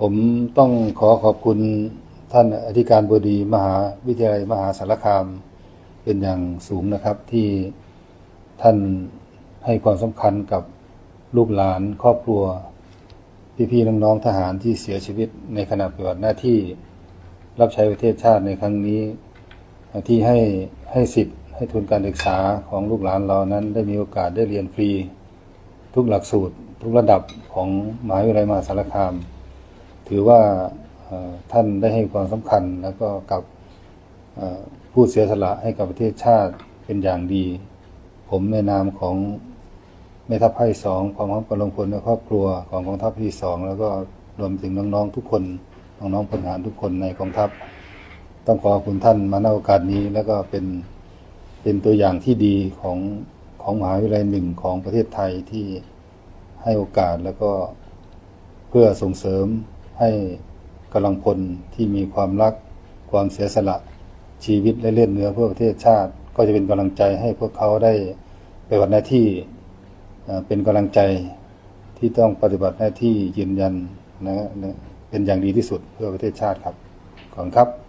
ผมต้องขอขอบคุณท่านอธิการบดีมหาวิทยาลัยมหาสารคาม เป็นอย่างสูงนะครับที่ท่านให้ความสำคัญกับลูกหลานครอบครัว พี่ๆน้องๆทหารที่เสียชีวิตในขณะปฏิบัติหน้าที่รับใช้ประเทศชาติในครั้งนี้ ที่ให้ให้สิทธิ์ให้ทุนการศึกษาของลูกหลานเรานั้นได้มีโอกาสได้เรียนฟรี ทุกหลักสูตร ทุกระดับของมหาวิทยาลัยมหาสารคาม ถือว่าท่านได้ให้ความสำคัญแล้วก็กับผู้เสียสละให้กับประเทศชาติเป็นอย่างดี ผมในนามของแม่ทัพภาคที่สองความมั่นคงพลและครอบครัวของกองทัพภาคที่สองแล้วก็รวมถึงน้องๆทุกคนน้องๆพลทหารทุกคนในกองทัพ ต้องขอขอบคุณท่านมาณโอกาสนี้แล้วก็เป็นเป็นตัวอย่างที่ดีของของมหาวิทยาลัยหนึ่งของประเทศไทยที่ให้โอกาสแล้วก็เพื่อส่งเสริม ให้กำลังพลที่มีความรักความเสียสละชีวิตและเลือดเนื้อเพื่อประเทศชาติ ก็จะเป็นกำลังใจให้พวกเขาได้ไปฏิบัติหน้าที่เป็นกำลังใจที่ต้องปฏิบัติหน้าที่ยืนยันนะเป็นอย่างดีที่สุดเพื่อประเทศชาติครับขอบคุณครับ